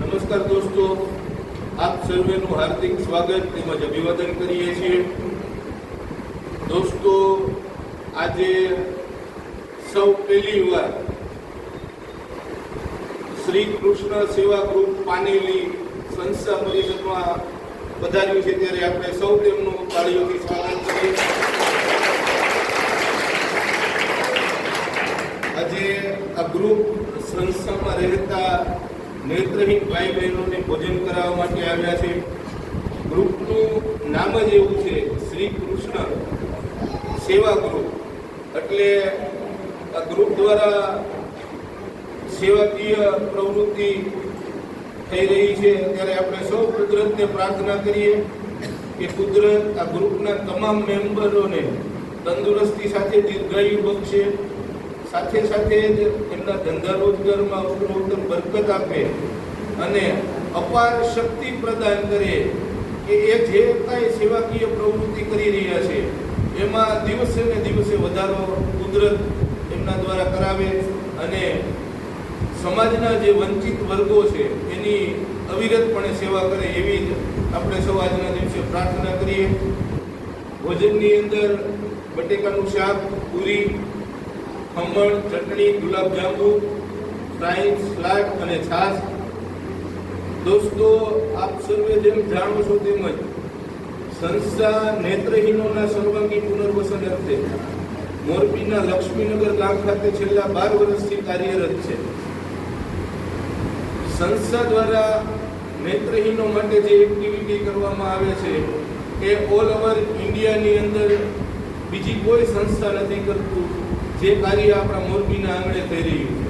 નમસ્કાર દોસ્તો. આપ સર્વેનું હાર્દિક સ્વાગત તેમજ અભિવાદન કરીએ છીએ. દોસ્તો, આજે સૌ પહેલી વાર શ્રી કૃષ્ણ સેવા ગ્રુપ પાનેલી સંસ્થા પરિષદમાં પધાર્યું છે ત્યારે આપણે સૌ તેમનું તાળીઓથી સ્વાગત કરીએ આજે આ ગ્રુપ સંસ્થામાં રહેતા નેત્રહીન ભાઈ બહેનોને ભોજન કરાવવા માટે આવ્યા છે. ગ્રુપનું નામ જ એવું છે, શ્રી કૃષ્ણ સેવા ગ્રુપ. એટલે આ ગ્રુપ દ્વારા સેવાકીય પ્રવૃત્તિ થઈ રહી છે. ત્યારે આપણે સૌ કુદરતને પ્રાર્થના કરીએ કે કુદરત આ ગ્રુપના તમામ મેમ્બરોને તંદુરસ્તી સાથે દીર્ઘાયુ બક્ષે સાથે સાથે જ એમના ધંધા રોજગારમાં ઉત્તરોત્તર બરકત આપે અને અપાર શક્તિ પ્રદાન કરે કે એ જે કાંઈ સેવાકીય પ્રવૃત્તિ કરી રહ્યા છે, એમાં દિવસે ને દિવસે વધારો કુદરત એમના દ્વારા કરાવે અને સમાજના જે વંચિત વર્ગો છે, એની અવિરતપણે સેવા કરે એવી જ આપણે સૌ આજના દિવસે પ્રાર્થના કરીએ. ભોજનની અંદર બટેકાનું શાક, પૂરી ખમણ ચટણી ગુલાબજાંબુ ફ્રાઈંગ સલાડ અને છાશ. દોસ્તો, આપ સર્વે જેમ જાણો છો તેમજ સંસ્થા નેત્રહીનોના સર્વાંગી પુનર્વસન અર્થે મોરબીના લક્ષ્મીનગર ગામ ખાતે છેલ્લા બાર વર્ષથી કાર્યરત છે. સંસ્થા દ્વારા નેત્રહીનો માટે જે એક્ટિવિટી કરવામાં આવે છે એ ઓલ ઓવર ઇન્ડિયાની અંદર બીજી કોઈ સંસ્થા નથી કરતું. જે કાર્ય આપણા મોરબીના આંગણે થઈ રહ્યું છે.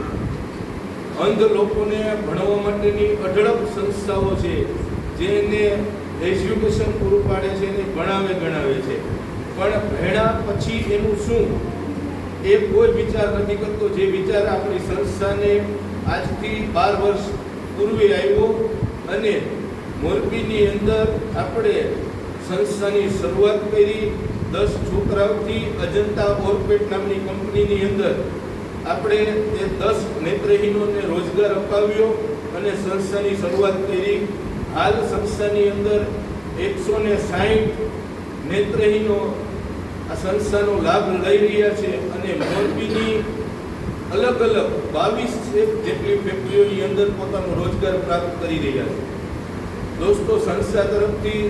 અંધ લોકોને ભણવા માટેની અઢળક સંસ્થાઓ છે જેને એજ્યુકેશન પૂરું પાડે છે અને ભણાવે, ગણાવે છે. પણ ભણ્યા પછી એનું શું? એ કોઈ વિચાર નથી કરતો. જે વિચાર આપણી સંસ્થાને આજથી બાર વર્ષ પૂર્વે આવ્યો અને મોરબીની અંદર આપણે સંસ્થાની શરૂઆત કરી દસ છોકરાઓથી અજંતા ઓર્પેટ નામની કંપનીની અંદર આપણે તે દસ નેત્રહીનોને રોજગાર અપાવ્યો અને સંસ્થાની શરૂઆત કરી. હાલ સંસ્થાની અંદર એકસો ને સાહીઠ નેત્રહીનો આ સંસ્થાનો લાભ લઈ રહ્યા છે અને મોરબીની અલગ અલગ બાવીસ જેટલી ફેક્ટરીઓની અંદર પોતાનો રોજગાર પ્રાપ્ત કરી રહ્યા છે. દોસ્તો, સંસ્થા તરફથી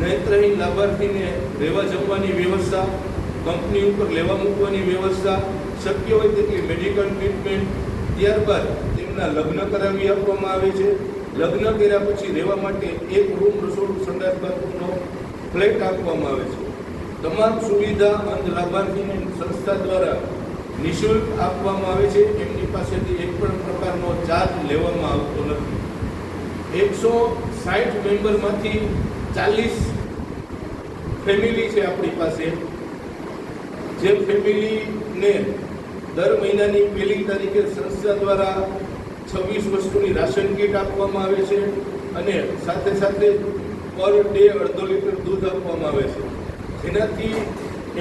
નેત્રહીન લાભાર્થીને રહેવા જમવાની વ્યવસ્થા, કંપની ઉપર લેવા મૂકવાની વ્યવસ્થા, શક્ય હોય તેટલી મેડિકલ ટ્રીટમેન્ટ ત્યારબાદ તેમના લગ્ન કરાવી આપવામાં આવે છે. લગ્ન કર્યા પછી રહેવા માટે એક રૂમ રસોડું સંડાસ બાથરૂમનો ફ્લેટ આપવામાં આવે છે. તમામ સુવિધા અંધ લાભાર્થીને સંસ્થા દ્વારા નિઃશુલ્ક આપવામાં આવે છે. એમની પાસેથી એક પણ પ્રકારનો ચાર્જ લેવામાં આવતો નથી. એકસો સાઠ મેમ્બરમાંથી ચાલીસ ફેમિલી છે આપણી પાસે. જે ફેમિલીને દર મહિનાની પહેલી તારીખે સંસ્થા દ્વારા છવ્વીસ વસ્તુની રાશન કીટ આપવામાં આવે છે અને સાથે સાથે પર ડે અડધો લીટર દૂધ આપવામાં આવે છે. જેનાથી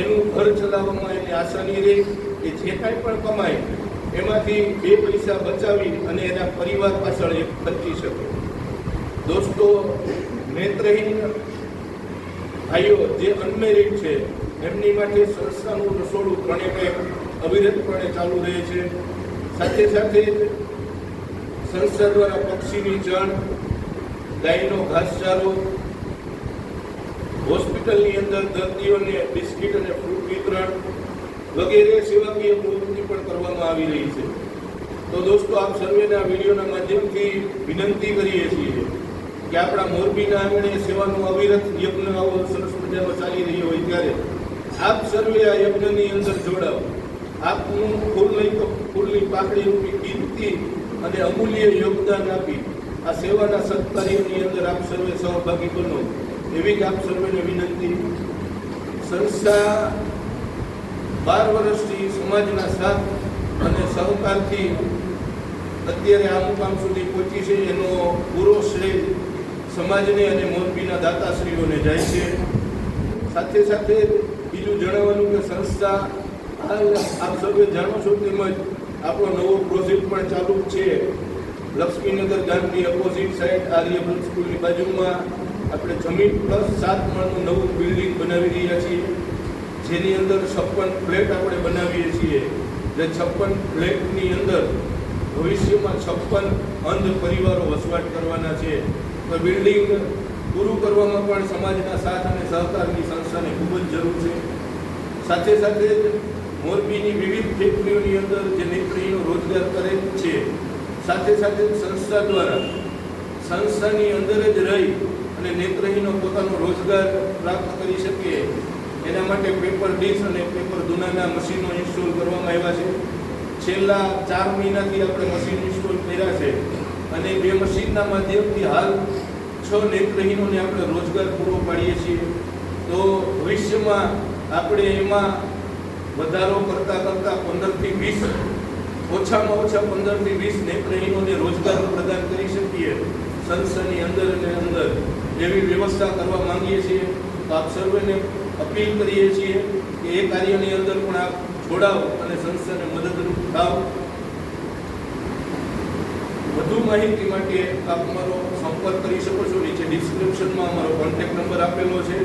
એનું ઘર ચલાવવામાં એને આસાની રહે કે જે કાંઈ પણ કમાય, એમાંથી બે પૈસા બચાવી અને એના પરિવાર પાછળ એ ખર્ચી શકે. દોસ્તો નેત્રહીન ભાઈઓ જે અનમેરિડ છે, એમની માટે સંસ્થાનું રસોડું ત્રણે ટાઈમ અવિરતપણે ચાલુ રહે છે. સાથે સાથે સંસ્થા દ્વારા પક્ષીની જણ ગાયનો ઘાસચારો, હોસ્પિટલની અંદર દર્દીઓને બિસ્કિટ અને ફ્રૂટ વિતરણ વગેરે સેવાકીય પ્રવૃત્તિ પણ કરવામાં આવી રહી છે. તો દોસ્તો, આપ સર્વેના વિડીયોના માધ્યમથી વિનંતી કરીએ છીએ કે આપણા મોરબીના આંગણે સેવાનું અવિરત યજ્ઞ આવો સરસ મજાનો ચાલી રહ્યો હોય ત્યારે આપ સર્વે આ યજ્ઞની અંદર જોડાઓ. આપનું ફૂલ ફૂલની પાકડી રૂપી કીર્તિ અને અમૂલ્ય યોગદાન આપી આ સેવાના સત્કાર્યોની અંદર આપ સર્વે સહભાગી બનો. એવી આપ સર્વેને વિનંતી. સંસ્થા બાર વર્ષથી સમાજના સાથ અને સહકારથી અત્યારે આ મુકામ સુધી પહોંચી છે. એનો પૂરો શ્રેય સમાજને અને મોરબીના દાતાશ્રીઓને જાય છે. સાથે સાથે બીજું જણાવવાનું કે સંસ્થા આપ સૌએ જાણો છો તેમજ આપણો નવો પ્રોજેક્ટ પણ ચાલુ છે. લક્ષ્મીનગર ગામની અપોઝિટ સાઈડ આર્યવ્રત સ્કૂલની બાજુમાં આપણે જમીન પ્લસ સાત માળનું નવું બિલ્ડિંગ બનાવી રહ્યા છીએ. જેની અંદર છપ્પન ફ્લેટ આપણે બનાવીએ છીએ. જે છપ્પન ફ્લેટની અંદર ભવિષ્યમાં છપ્પન અંધ પરિવારો વસવાટ કરવાના છે. બિલ્ડિંગ પૂરું કરવામાં પણ સમાજના સાથ અને સહકારની સંસ્થાને ખૂબ જ જરૂર છે. સાથે સાથે જ મોરબીની વિવિધ ફેક્ટરીઓની અંદર જે નેત્રહીનો રોજગાર કરે છે, સાથે સાથે સંસ્થા દ્વારા સંસ્થાની અંદર જ રહી અને નેત્રહીનો પોતાનો રોજગાર પ્રાપ્ત કરી શકે એના માટે પેપર ડીશ અને પેપર દુનાના મશીનો ઇન્સ્ટોલ કરવામાં આવ્યા છે. છેલ્લા ચાર મહિનાથી આપણે મશીન ઇન્સ્ટોલ કર્યા છે. અને બે મશીનના માધ્યમથી હાલ છ નેત્રહીનોને આપણે રોજગાર પૂરો પાડીએ છીએ. તો ભવિષ્યમાં આપણે એમાં વધારો કરતાં કરતાં પંદરથી વીસ, ઓછામાં ઓછા પંદરથી વીસ નેત્રહીનોને રોજગાર પ્રદાન કરી શકીએ સંસ્થાની અંદર અને અંદર. એવી વ્યવસ્થા કરવા માંગીએ છીએ. તો આપ સર્વેને અપીલ કરીએ છીએ કે એ કાર્યની અંદર પણ આપ જોડાઓ અને સંસ્થાને મદદરૂપ થાઓ વધુ માહિતી માટે આપ અમારો સંપર્ક કરી શકો છો. નીચે ડિસ્ક્રિપ્શનમાં અમારો કોન્ટેક્ટ નંબર આપેલો છે.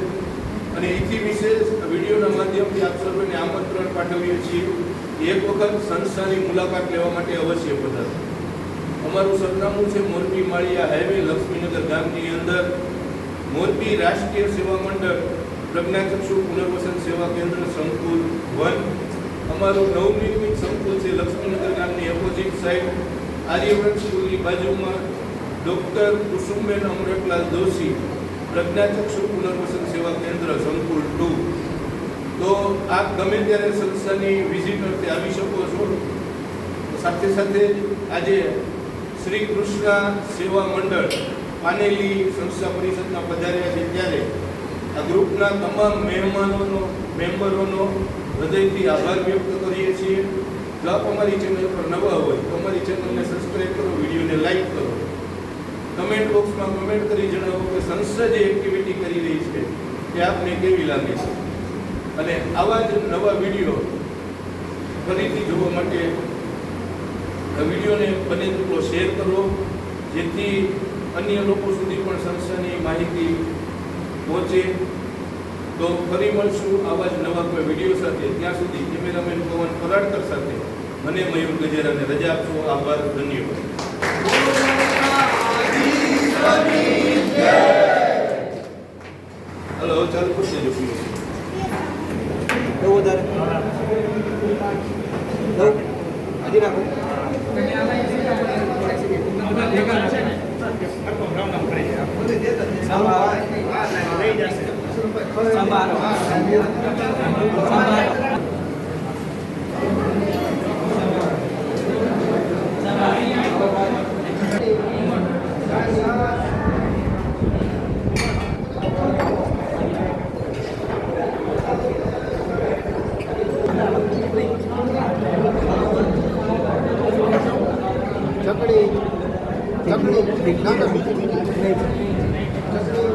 અને એથી વિશેષ વિડીયોના માધ્યમથી આપ સર્વેને આમંત્રણ પાઠવીએ છીએ એક વખત સંસ્થાની મુલાકાત લેવા માટે અવશ્ય પધારો. અમારું સરનામું છે મોરબી માળિયા હાઈવે, લક્ષ્મીનગર ગામની અંદર. મોરબી રાષ્ટ્રીય સેવા મંડળ, પ્રજ્ઞાચક્ષુ પુનર્વસન સેવા કેન્દ્ર, સંકુલ વન. અમારું નવનિર્મિત સંકુલ છે લક્ષ્મીનગર ગામની અપોઝિટ સાઈડ આર્યવ્રત સ્કૂલની બાજુમાં ડૉક્ટર કુસુમબેન અમરતલાલ દોશી, પ્રજ્ઞાચક્ષુ પુનર્વસન સેવા કેન્દ્ર સંકુલ ટુ. તો આપ ગમે ત્યારે સંસ્થાની વિઝિટ અર્થે આવી શકો છો. સાથે સાથે આજે શ્રી કૃષ્ણ સેવા મંડળ, પાનેલી સંસ્થા પરિષદના પધાર્યા છે ત્યારે આ ગ્રુપના તમામ મહેમાનોનો, મેમ્બરોનો હૃદયથી આભાર વ્યક્ત કરીએ છીએ. આપ અમારી ચેનલ પર નવા હોય તો અમારી ચેનલને સબસ્ક્રાઈબ કરો વિડીયોને લાઈક કરો. કમેન્ટ બોક્સમાં કમેન્ટ કરી જણાવો કે સંસ્થા જે એક્ટિવિટી કરી રહી છે તે આપને કેવી લાગે છે? અને આવા જ નવા વીડિયો ફરીથી જોવા માટે વિડીયોને બને તેટલો શેર કરો, જેથી અન્ય લોકો સુધી પણ સંસ્થાની માહિતી પહોંચે. તો ફરી મળશું આવા જ નવા કોઈ વીડિયો સાથે. ત્યાં સુધી કેમેરામેન પવન પરાડકર સાથે મને મયુર ગજેરાને રજા આપશો. આભાર ધન્યવાદ. હલો ચાલુ કરી જો. બહુ વધારે? હજી સાંભાર સાંભાર સાંભાર ચકડી ચકડી ના ના બીજી બીજી નહીં ચકડી